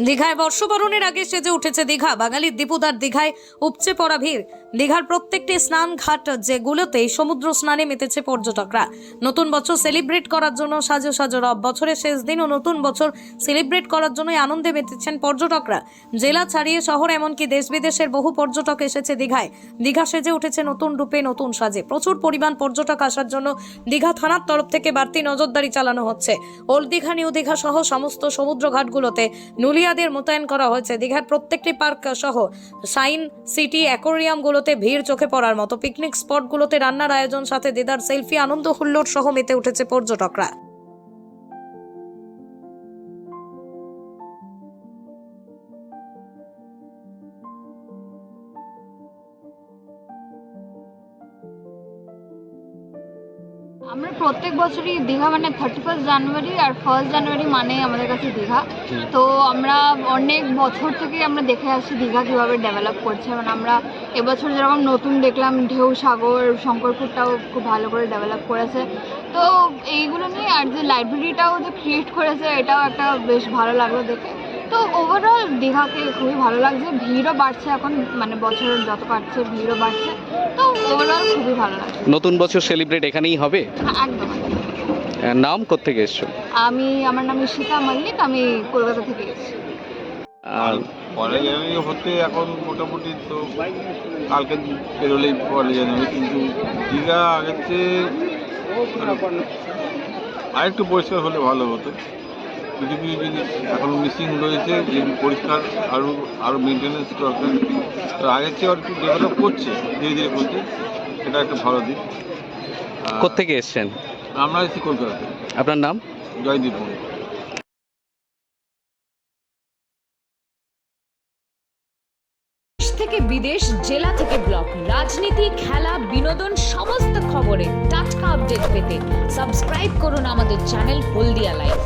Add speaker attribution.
Speaker 1: দীঘায় বর্ষবরণের আগে সেজে উঠেছে দীঘা। বাঙালির দীপুদার দীঘায় উপচে পড়া ভিড়। দীঘার প্রত্যেকটি স্নান ঘাট যেগুলোতে সমুদ্র স্নানে মেতেছে পর্যটকরা। নতুন বছর সেলিব্রেট করার জন্য সাজো সাজো রব। বছরের শেষ দিন ও নতুন বছর সেলিব্রেট করার জন্যই আনন্দে মেতেছেন পর্যটকরা। জেলা ছাড়িয়ে শহর এমনকি দেশ বিদেশের বহু পর্যটক এসেছে দীঘায়। দীঘা সেজে উঠেছে নতুন রূপে নতুন সাজে। প্রচুর পরিমাণ পর্যটক আসার জন্য দীঘা থানার তরফ থেকে বাড়তি নজরদারি চালানো হচ্ছে। ওল্ড দীঘা, নিউ দীঘা সহ সমস্ত সমুদ্র ঘাটগুলোতে নুলিয়াদের মোতায়েন করা হয়েছে। দীঘার প্রত্যেকটি পার্ক সহ সাইন সিটি অ্যাকোরিয়ামগুলোতে ভিড় চোখে পড়ার মতো পিকনিক স্পটগুলোতে রান্নার আয়োজন, সাথে দিদার সেলফি আনন্দ হুল্লোড় সহ মেতে উঠেছে পর্যটকরা।
Speaker 2: আমরা প্রত্যেক বছরই দীঘা মানে থার্টি ফার্স্ট জানুয়ারি আর ফার্স্ট জানুয়ারি মানে আমাদের কাছে দীঘা। তো আমরা অনেক বছর থেকে আমরা দেখে আসছি দীঘা কীভাবে ডেভেলপ করছে। মানে আমরা এবছর যেরকম নতুন দেখলাম ঢেউ সাগর শঙ্করপুরটাও খুব ভালো করে ডেভেলপ করেছে। তো এইগুলো নিয়ে আর যে লাইব্রেরিটাও যে ক্রিয়েট করেছে এটাও একটা বেশ ভালো লাগল দেখে। তো ওভারঅল দীঘাকে খুবই ভালো লাগছে। ভিড়ও বাড়ছে এখন মানে বছর যত কাটছে ভিড়ও বাড়ছে। ওভারঅল খুবই ভালো লাগছে
Speaker 3: নতুন বছর সেলিব্রেট এখানেই হবে?
Speaker 2: হ্যাঁ, একদম।
Speaker 3: নাম কোথেকে এসছো?
Speaker 2: আমি আমার নাম ঈশিতা মল্লিক আমি কলকাতা থেকে এসেছি।
Speaker 3: আর
Speaker 4: পরে জানুয়ারি হতে এখন মোটামুটি তো কালকে বেরোলেই পরে জানুয়ারি কিন্তু দীঘা আগের চেয়ে আরেকটু পরিষ্কার হলে ভালো হতো। কিছু কিছু জিনিস এখন মিসিং রয়েছে যেগুলো পরিষ্কার আরও আরও মেনটেন্যান্স দরকার তো আগের চেয়ে একটু ডেভেলপ করছে ধীরে ধীরে করছে এটা একটা ভালো দিক।
Speaker 3: কোথেকে এসছেন?
Speaker 4: আমরা এসেছি কলকাতাতে।
Speaker 3: আপনার নাম?
Speaker 4: জয়দীপ
Speaker 5: দেশ থেকে বিদেশ জেলা থেকে ব্লক রাজনীতি খেলা বিনোদন সমস্ত খবরে টাটকা আপডেট পেতে সাবস্ক্রাইব করুন আমাদের চ্যানেল হলদিয়া লাইভ